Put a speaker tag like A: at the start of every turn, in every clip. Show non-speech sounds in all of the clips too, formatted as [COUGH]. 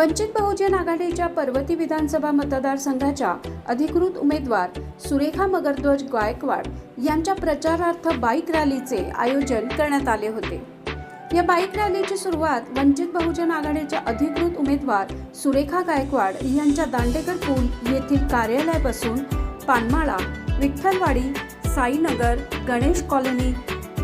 A: वंचित बहुजन आघाडीच्या पर्वती विधानसभा मतदारसंघाच्या अधिकृत उमेदवार सुरेखा मगरध्वज गायकवाड यांच्या प्रचारार्थ बाईक रॅलीचे आयोजन करण्यात आले होते. या बाईक रॅलीची सुरुवात वंचित बहुजन आघाडीच्या अधिकृत उमेदवार सुरेखा गायकवाड यांच्या दांडेकर पूल येथील कार्यालयापासून पानमाळा विठ्ठलवाडी साईनगर गणेश कॉलनी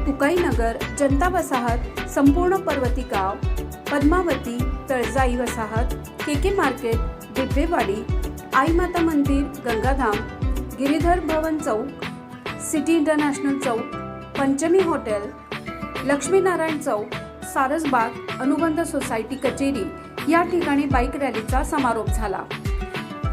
A: तुकाईनगर जनता वसाहत संपूर्ण पर्वती गाव पद्मावती तळजाई वसाहत के के market Dibbewadi Aai Mata Mandir Gangadham Giridhar Bhavan Chowk city international Chowk Panchami hotel Laxminarayan Chowk Sarasbaug Anubandh society कचेरी या ठिकाणी बाईक रॅलीचा समारोप झाला.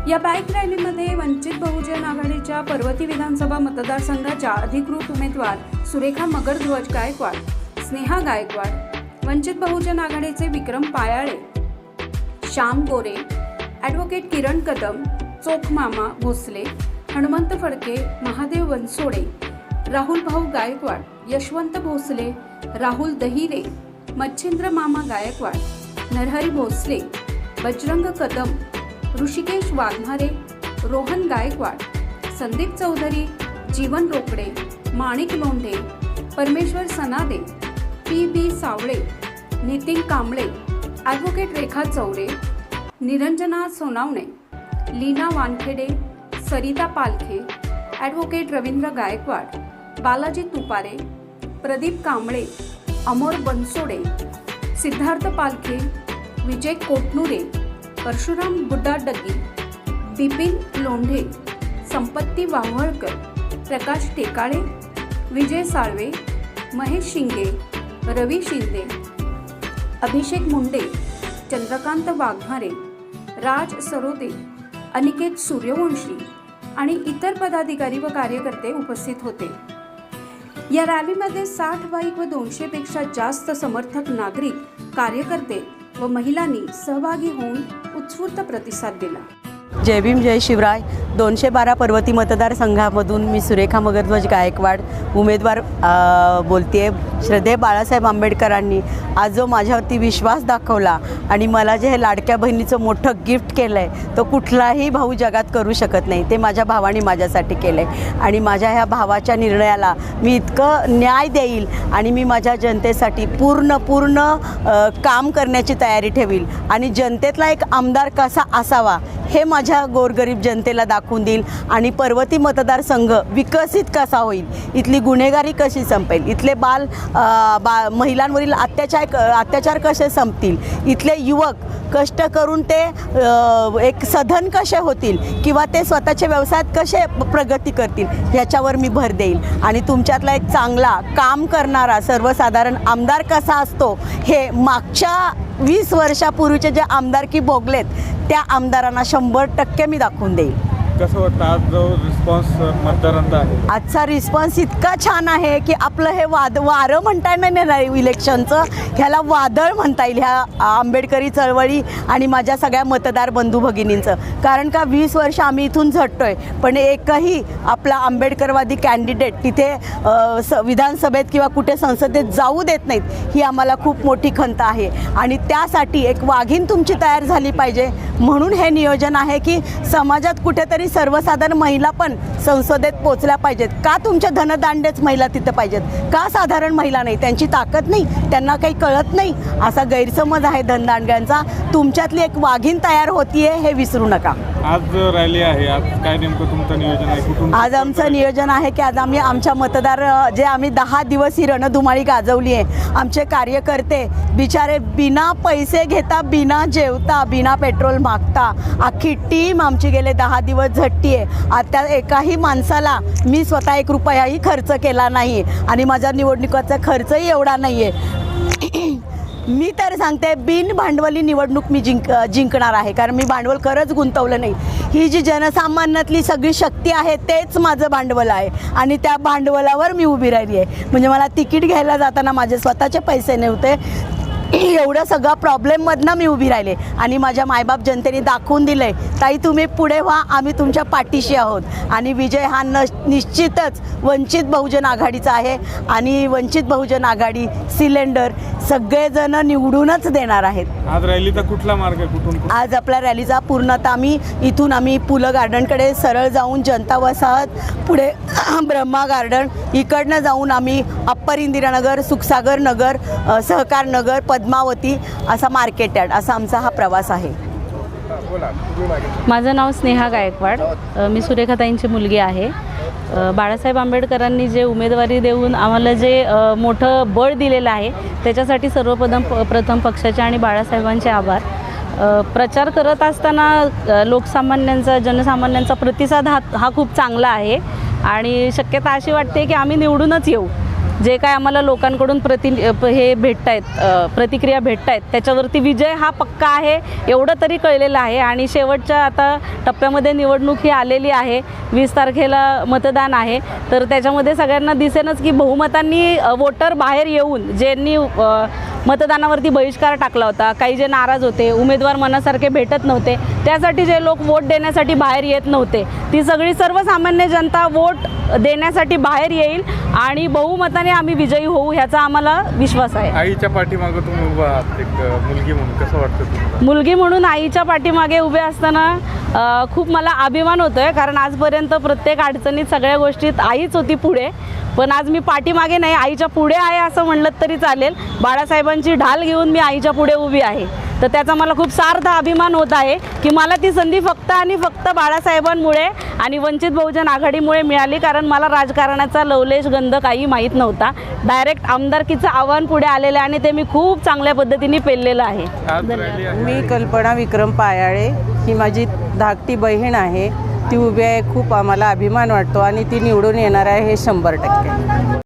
A: या बाईक रॅलीमध्ये वंचित बहुजन आघाडीच्या पर्वती विधानसभा मतदारसंघाच्या अधिकृत उमेदवार सुरेखा मगरध्वज गायकवाड स्नेहा गायकवाड वंचित बहुजन आघाडीचे विक्रम पायाळे श्याम गोरे ॲडव्होकेट किरण कदम चोखमामा भोसले हनुमंत फडके महादेव बनसोडे राहुल भाऊ गायकवाड यशवंत भोसले राहुल दहिरे मच्छिंद्र मामा गायकवाड नरहरी भोसले बजरंग कदम ऋषिकेश वाघमारे रोहन गायकवाड संदीप चौधरी जीवन Rokade Manik Londhe Parmeshwar Sanade P B Savale Nitin Kamble advocate Rekha Chaure Niranjana Sonawane Leena Wankhede Sarita Palkhe advocate Ravindra Gaikwad Balaji Tupare Pradeep Kamble Amor Bansode Siddharth Palkhe Vijay Kotnure Parshuram Budda Dagi Bipin Londhe Sampatti Wavhalkar Prakash Tekale विजय साळवे महेश शिंगे रवी शिंदे अभिषेक मुंडे चंद्रकांत वाघमारे राज सरोदे अनिकेत सूर्यवंशी आणि इतर पदाधिकारी व कार्यकर्ते उपस्थित होते. या रॅलीमध्ये साठ बाईक व दोनशेपेक्षा जास्त समर्थक नागरिक कार्यकर्ते व महिलांनी सहभागी होऊन उत्स्फूर्त प्रतिसाद दिला.
B: जय भीम जय शिवराय. दोनशे बारा पर्वती मतदारसंघामधून मी सुरेखा मगरध्वज गायकवाड उमेदवार बोलते श्रद्धेय बाळासाहेब आंबेडकरांनी आज जो माझ्यावरती विश्वास दाखवला आणि मला जे हे लाडक्या बहिणीचं मोठं गिफ्ट केलं आहे तो कुठलाही भाऊ जगात करू शकत नाही. ते माझ्या भावाने माझ्यासाठी केलं आहे आणि माझ्या ह्या भावाच्या निर्णयाला मी इतकं न्याय देईल आणि मी माझ्या जनतेसाठी पूर्ण पूर्ण काम करण्याची तयारी ठेवील. आणि जनतेतला एक आमदार कसा असावा हे माझ्या गोरगरीब जनतेला दाखवून देईल आणि पर्वती मतदारसंघ विकसित कसा होईल इथली गुन्हेगारी कशी संपेल इथले बाल बा महिलांवरील अत्याचार अत्याचार कसे संपतील? इथले युवक कष्ट करून ते एक सधन कसे होतील? किंवा ते स्वतःच्या व्यवसायात कसे प्रगती करतील? ह्याच्यावर मी भर देईल. आणि तुमच्यातला एक चांगला काम करणारा सर्वसाधारण आमदार कसा असतो? हे मागच्या वीस वर्षापूर्वीचे जे आमदारकी भोगलेत त्या आमदारांना शंभर टक्के मी दाखवून देईल.
C: कसं वाटतं? आज जो रिस्पॉन्स मतदारांचा आहे.
B: आजचा रिस्पॉन्स इतका छान आहे की आपलं हे वाद वारं म्हणता येणार नाही इलेक्शनचं ह्याला वादळ म्हणता येईल. ह्या आंबेडकरी चळवळी आणि माझ्या सगळ्या मतदार बंधू भगिनींचं. कारण का वीस वर्ष आम्ही इथून झटतोय पण एकही आपला आंबेडकरवादी कॅन्डिडेट तिथे स विधानसभेत किंवा कुठे संसदेत जाऊ देत नाहीत ही आम्हाला खूप मोठी खंत आहे. आणि त्यासाठी एक वाघीण तुमची तयार झाली पाहिजे. म्हणून हे नियोजन आहे की समाजात कुठेतरी सर्वसाधारण महिला पण संसदेत पोचल्या पाहिजेत. का तुमच्या धनदांडेच महिला तिथं पाहिजेत? का साधारण महिला नाही? त्यांची ताकद नाही? त्यांना काही कळत नाही? असा गैरसमज आहे धनदांड्यांचा. तुमच्यातली एक वाघीण तयार होतीये हे विसरू नका.
C: आज रॅली आहे आज काय नेमकं तुमचं नियोजन आहे? कुठून
B: आज आमचं नियोजन आहे की आज आम्ही आमच्या मतदार जे आम्ही दहा दिवस ही रणधुमाळी गाजवली आहे आमचे कार्यकर्ते बिचारे बिना पैसे घेता बिना जेवता बिना पेट्रोल मागता अख्खी टीम आमची गेले दहा दिवस झटती आहे. आता एकाही माणसाला मी स्वतः एक रुपयाही खर्च केला नाही आणि माझ्या निवडणुकाचा खर्चही एवढा नाही आहे मी तर सांगते बिन भांडवली निवडणूक मी जिंक जिंकणार आहे. कारण मी भांडवल खरंच गुंतवलं नाही. ही जी जनसामान्यातली सगळी शक्ती आहे तेच माझं भांडवल आहे. आणि त्या भांडवलावर मी उभी राहिली आहे. म्हणजे मला तिकीट घ्यायला जाताना माझे स्वतःचे पैसे नव्हते. एवढं सगळं प्रॉब्लेममधनं मी उभी राहिले. आणि माझ्या मायबाप जनतेने दाखवून दिलं आहे ताई तुम्ही पुढे व्हा आम्ही तुमच्या पाठीशी आहोत. आणि विजय हा न निश्चितच वंचित बहुजन आघाडीचा आहे. आणि वंचित बहुजन आघाडी सिलेंडर सगळेजण निवडूनच देणार आहेत.
C: आज रॅलीचा कुठला मार्ग आहे? कुठून कुठून?
B: आज आपल्या रॅलीचा पूर्ण आता आम्ही इथून आम्ही पुलं गार्डनकडे सरळ जाऊन जनता वसाहत पुढे [CLEARS THROAT] ब्रह्मा गार्डन इकडनं जाऊन आम्ही अप्पर इंदिरानगर सुखसागर नगर अ, सहकार नगर पद्मावती असा मार्केट यार्ड असा आमचा हा प्रवास आहे.
D: माझं नाव स्नेहा गायकवाड. अ, मी सुरेखाताईंची मुलगी आहे. बाळासाहेब आंबेडकरांनी जे उमेदवारी देऊन आम्हाला जे मोठं बळ दिलेलं आहे त्याच्यासाठी सर्वप्रथम प्रथम पक्षाचे आणि बाळासाहेबांचे आभार. प्रचार करत असताना लोकसामान्यांचा जनसामान्यांचा प्रतिसाद हा हा खूप चांगला आहे. आणि शक्यता अशी वाटते की आम्ही निवडूनच येऊ. जे काय आम्हाला लोकांकडून प्रति हे भेटत आहेत प्रतिक्रिया भेटत आहेत त्याच्यावरती विजय हा पक्का आहे एवढं तरी कळलेलं आहे. आणि शेवटच्या आता टप्प्यामध्ये निवडणूक ही आलेली आहे वीस तारखेला मतदान आहे. तर त्याच्यामध्ये सगळ्यांना दिसेनच की बहुमतांनी वोटर बाहेर येऊन ज्यांनी मतदानावरती बहिष्कार टाकला होता काही जे नाराज होते उमेदवार मनासारखे भेटत नव्हते त्यासाठी जे लोक वोट देण्यासाठी बाहेर येत नव्हते ती सगळी सर्वसामान्य जनता वोट देण्यासाठी बाहेर येईल आणि बहुमताने आम्ही विजयी होऊ ह्याचा आम्हाला विश्वास आहे.
C: आईच्या पाठीमागं तुम्ही उभा आहात. एक मुलगी म्हणून कसं वाटतं तुम्हाला?
D: मुलगी म्हणून आईच्या पाठीमागे उभे असताना अ, खूप मला अभिमान होतो आहे कारण आजपर्यंत प्रत्येक अडचणीत सगळ्या गोष्टीत आईच होती पुढे. पण आज मी पाठीमागे नाही आईच्या पुढे आहे असं म्हणलं तरी चालेल. बाळासाहेबांची ढाल घेऊन मी आईच्या पुढे उभी आहे. तर त्याचा मला खूप सार्थ अभिमान होत आहे की मला ती संधी फक्त आणि फक्त बाळासाहेबांमुळे आणि वंचित बहुजन आघाडीमुळे मिळाली कारण मला राजकारणाचा लवलेश गंध काही माहीत नव्हता. डायरेक्ट आमदारकीचं आव्हान पुढे आलेलं आहे आणि ते मी खूप चांगल्या पद्धतीने पेललेलं
C: आहे.
E: मी कल्पना विक्रम पायाळे ही माझी धाकटी बहीण आहे. ती उभी आहे खूप आम्हाला अभिमान वाटतो आणि ती निवडून येणार आहे हे शंभर टक्के.